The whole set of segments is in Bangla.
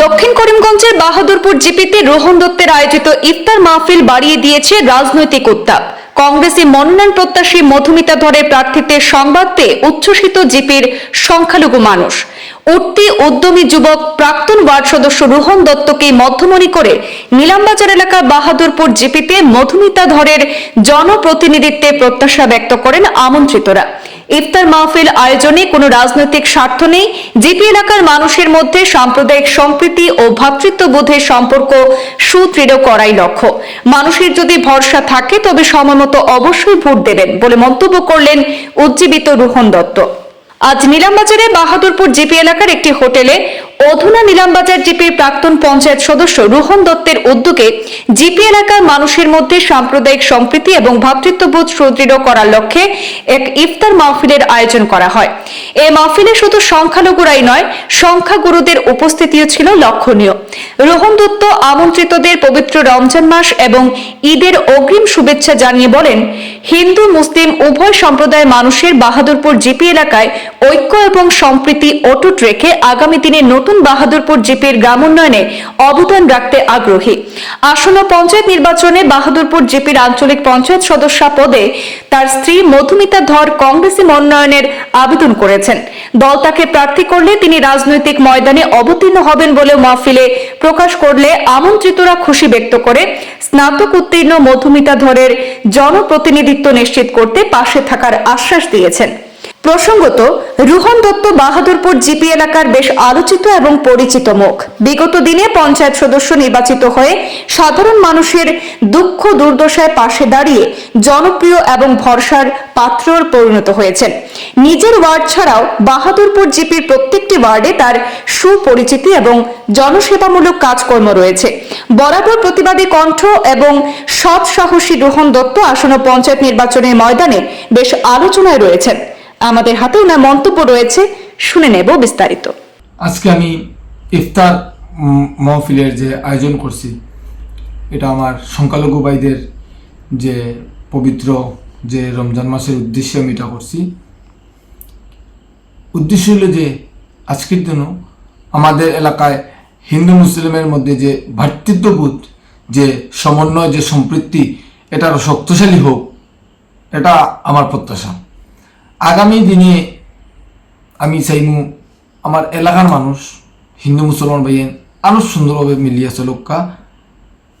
দক্ষিণ করিমগঞ্জের বাহাদুরপুর জিপিতে রোহন দত্তের আয়োজিত ইফতার মাহফিল বাড়িয়ে দিয়েছে রাজনৈতিক উত্তাপ। কংগ্রেসে মনোনয়ন প্রত্যাশী মধুমিতা ধরে প্রার্থীতে সংবাদ পেয়ে উচ্ছ্বসিত জিপির সংখ্যালঘু মানুষ। উঠতি উদ্যমী যুবক প্রাক্তন ওয়ার্ড সদস্য রোহন দত্তকে মধ্যমণি করে নীলামবাজার এলাকা বাহাদুরপুর জিপিতে মধুমিতা ধরের জনপ্রতিনিধিত্বে প্রত্যাশা ব্যক্ত করেন আমন্ত্রিতরা। ইফতার মাহফিল আয়োজনে কোনো রাজনৈতিক স্বার্থ নেই। জিপি এলাকার মানুষের মধ্যে সাম্প্রদায়িক সম্প্রীতি ও ভ্রাতৃত্ববোধের সম্পর্ক সুদৃঢ় করাই লক্ষ্য। মানুষের যদি ভরসা থাকে, তবে সময়মতো অবশ্যই ভোট দেবেন বলে মন্তব্য করলেন উজ্জীবিত রোহন দত্ত। আজ নিলামবাজারে বাহাদুরপুর জিপি এলাকার একটি হোটেলে অধুনা নিলামবাজার জিপির প্রাক্তন পঞ্চায়েত সদস্য রোহন দত্তের উদ্যোগে জিপি এলাকার মানুষের মধ্যে সাম্প্রদায়িক সম্প্রীতি এবং ভ্রাতৃত্ববোধ সুদৃঢ় করার লক্ষ্যে এক ইফতার মাহফিলের আয়োজন করা হয়। এই মাহফিলে শুধু সংখ্যালঘুরাই নয়, সংখ্যাগুরুদের উপস্থিতিও ছিল লক্ষণীয়। রোহন দত্ত আমন্ত্রিতদের পবিত্র রমজান মাস এবং ঈদের অগ্রিম শুভেচ্ছা জানিয়ে বলেন, হিন্দু, মুসলিম, উভয় সম্প্রদায়ের মানুষের বাহাদুরপুর জিপি এলাকায় ঐক্য এবং সম্প্রীতি অটুট রেখে আগামী দিনে নতুন বাহাদুরপুর জিপির গ্রামোন্নয়নে অবদান রাখতে আগ্রহী। আসন্ন পঞ্চায়েত নির্বাচনে বাহাদুরপুর জিপির আঞ্চলিক পঞ্চায়েত সদস্য পদে তার স্ত্রী মধুমিতা ধর কংগ্রেসে মনোনয়নের আবেদন করেছেন। দল তাকে প্রার্থী করলে তিনি রাজনৈতিক ময়দানে অবতীর্ণ হবেন বলেও মাহফিলে প্রকাশ করলে আমন্ত্রিতরা খুশি ব্যক্ত করে। স্নাতক উত্তীর্ণ মধুমিতা ধরের জনপ্রতিনিধিত্ব নিশ্চিত করতে পাশে থাকার আশ্বাস দিয়েছেন। প্রসঙ্গত, রুহন দত্ত বাহাদুরপুর জিপি এলাকার বেশ আলোচিত এবং পরিচিত মুখ। বিগত দিনে পঞ্চায়েত সদস্য নির্বাচিত হয়ে সাধারণ মানুষের দুঃখ দুর্দশায় পাশে দাঁড়িয়ে জনপ্রিয় এবং ভরসার পাত্রর পরিণত হয়েছেন। নিজের ওয়ার্ড ছাড়াও বাহাদুরপুর জিপির প্রত্যেকটি ওয়ার্ডে তার সুপরিচিতি এবং জনসেবামূলক কাজকর্ম রয়েছে। বরাবর প্রতিবাদী কণ্ঠ এবং সৎ সাহসী রোহন দত্ত আসন্ন পঞ্চায়েত নির্বাচনের ময়দানে বেশ আলোচনায় রয়েছেন। আমাদের হাতে ওনার মন্তব্য রয়েছে, শুনে নেব বিস্তারিত। আজকে আমি ইফতার মহফিলের যে আয়োজন করছি, এটা আমার সংখ্যালঘু ভাইদের যে পবিত্র যে রমজান মাসের উদ্দেশ্যে আমি এটা করছি। উদ্দেশ্য হলো যে, আজকের দিনও আমাদের এলাকায় হিন্দু মুসলিমের মধ্যে যে ভ্রাতৃত্ববোধ যে সমন্বয়, যে সম্পৃক্তি এটা শক্তিশালী হোক, এটা আমার প্রত্যাশা। আগামী দিনে আমি চাইমু আমার এলাকার মানুষ, হিন্দু, মুসলমান ভাইয়েন আরও সুন্দরভাবে মিলিয়ে চলুকা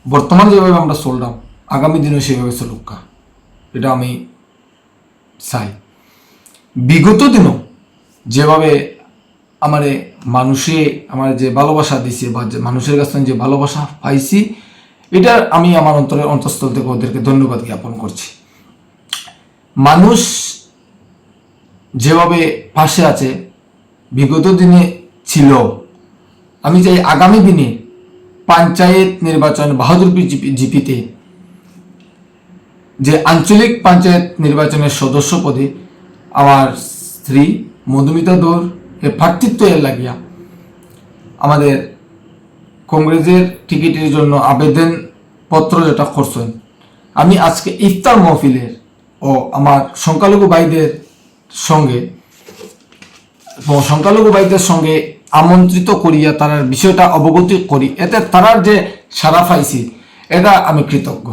বর্তমান যেভাবে আমরা চললাম আগামী দিনেও সেভাবে চলুকা এটা আমি চাই। বিগত দিনও যেভাবে আমারে মানুষে আমার যে ভালোবাসা দিছে বা যে মানুষের কাছ যে ভালোবাসা পাইছি, এটা আমি আমার অন্তরের অন্তঃস্থল থেকে ওদেরকে ধন্যবাদ জ্ঞাপন করছি। মানুষ যেভাবে পাশে আছে, বিগত দিনে ছিল। আমি চাই আগামী দিনে পঞ্চায়েত নির্বাচন বাহাদুরপুর জিপি- জিপিতে। যে আঞ্চলিক পঞ্চায়েত নির্বাচনের সদস্য পদে আমার স্ত্রী মধুমিতা দোর এ প্রার্থিত্ব এর লাগিয়া আমাদের কংগ্রেসের টিকিটের জন্য আবেদন পত্র যেটা করছেন, আমি আজকে ইফতার মহফিলের ও আমার সংখ্যালঘু ভাইদের সঙ্গে সংখ্যালঘু ভাইদের সঙ্গে আমন্ত্রিত করিয়া তারার বিষয়টা অবগতি করি। এতে তারার যে সারা পাইছি, এটা আমি কৃতজ্ঞ।